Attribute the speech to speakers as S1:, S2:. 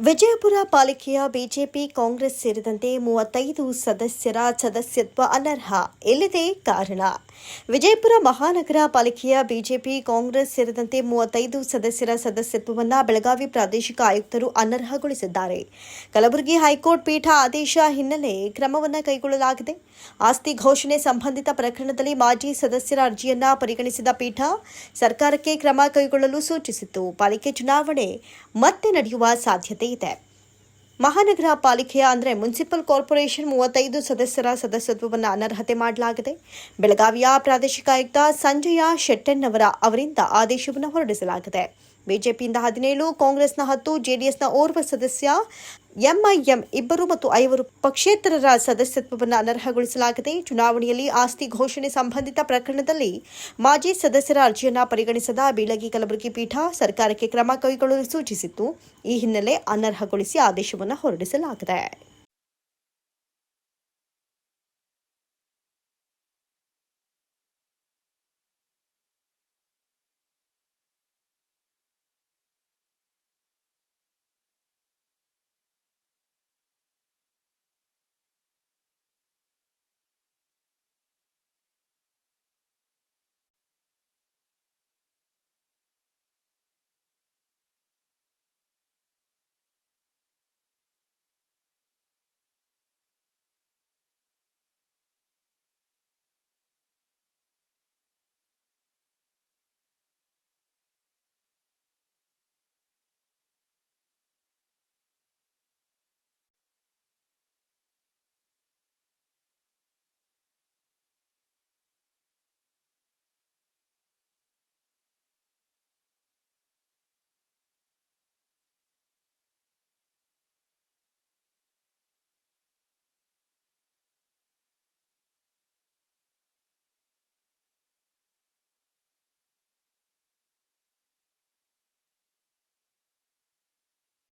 S1: ವಿಜಯಪುರ ಪಾಲಿಕೆಯ ಬಿಜೆಪಿ ಕಾಂಗ್ರೆಸ್ ಸೇರಿದಂತೆ ಮೂವತ್ತೈದು ಸದಸ್ಯರ ಸದಸ್ಯತ್ವ ಅನರ್ಹ. ಎಲ್ಲಿದೆ ಕಾರಣ. ವಿಜಯಪುರ ಮಹಾನಗರ ಪಾಲಿಕೆಯ ಬಿಜೆಪಿ ಕಾಂಗ್ರೆಸ್ ಸೇರಿದಂತೆ ಮೂವತ್ತೈದು ಸದಸ್ಯರ ಸದಸ್ಯತ್ವವನ್ನು ಬೆಳಗಾವಿ ಪ್ರಾದೇಶಿಕ ಆಯುಕ್ತರು ಅನರ್ಹಗೊಳಿಸಿದ್ದಾರೆ. ಕಲಬುರಗಿ ಹೈಕೋರ್ಟ್ ಪೀಠ ಆದೇಶ ಹಿನ್ನೆಲೆ ಕ್ರಮವನ್ನು ಕೈಗೊಳ್ಳಲಾಗಿದೆ. ಆಸ್ತಿ ಘೋಷಣೆ ಸಂಬಂಧಿತ ಪ್ರಕರಣದಲ್ಲಿ ಮಾಜಿ ಸದಸ್ಯರ ಅರ್ಜಿಯನ್ನು ಪರಿಗಣಿಸಿದ ಪೀಠ ಸರ್ಕಾರಕ್ಕೆ ಕ್ರಮ ಕೈಗೊಳ್ಳಲು ಸೂಚಿಸಿತ್ತು. ಪಾಲಿಕೆ ಚುನಾವಣೆ ಮತ್ತೆ ನಡೆಯುವ ಸಾಧ್ಯತೆ ಇದೆ. ಮಹಾನಗರ ಪಾಲಿಕೆಯ ಅಂದರೆ ಮುನ್ಸಿಪಲ್ ಕಾರ್ಪೊರೇಷನ್ ಮೂವತ್ತೈದು ಸದಸ್ಯರ ಸದಸ್ಯತ್ವವನ್ನು ಅನರ್ಹತೆ ಮಾಡಲಾಗಿದೆ. ಬೆಳಗಾವಿಯ ಪ್ರಾದೇಶಿಕ ಆಯುಕ್ತ ಸಂಜಯ ಶೆಟ್ಟೆನ್ನವರ ಅವರಿಂದ ಆದೇಶವನ್ನು ಹೊರಡಿಸಲಾಗಿದೆ. ಬಿಜೆಪಿಯಿಂದ ಹದಿನೇಳು, ಕಾಂಗ್ರೆಸ್ನ ಹತ್ತು, ಜೆಡಿಎಸ್ನ ಓರ್ವ ಸದಸ್ಯ, ಎಂಐಎಂ ಇಬ್ಬರು ಮತ್ತು ಐವರು ಪಕ್ಷೇತರರ ಸದಸ್ಯತ್ವವನ್ನು ಅನರ್ಹಗೊಳಿಸಲಾಗಿದೆ. ಚುನಾವಣೆಯಲ್ಲಿ ಆಸ್ತಿ ಘೋಷಣೆ ಸಂಬಂಧಿತ ಪ್ರಕರಣದಲ್ಲಿ ಮಾಜಿ ಸದಸ್ಯರ ಅರ್ಜಿಯನ್ನು ಪರಿಗಣಿಸದ ಬೀಳಗಿ ಕಲಬುರಗಿ ಪೀಠ ಸರ್ಕಾರಕ್ಕೆ ಕ್ರಮ ಕೈಗೊಳ್ಳಲು ಸೂಚಿಸಿತ್ತು. ಈ ಹಿನ್ನೆಲೆ ಅನರ್ಹಗೊಳಿಸಿ ಆದೇಶವನ್ನು ಹೊರಡಿಸಲಾಗಿದೆ.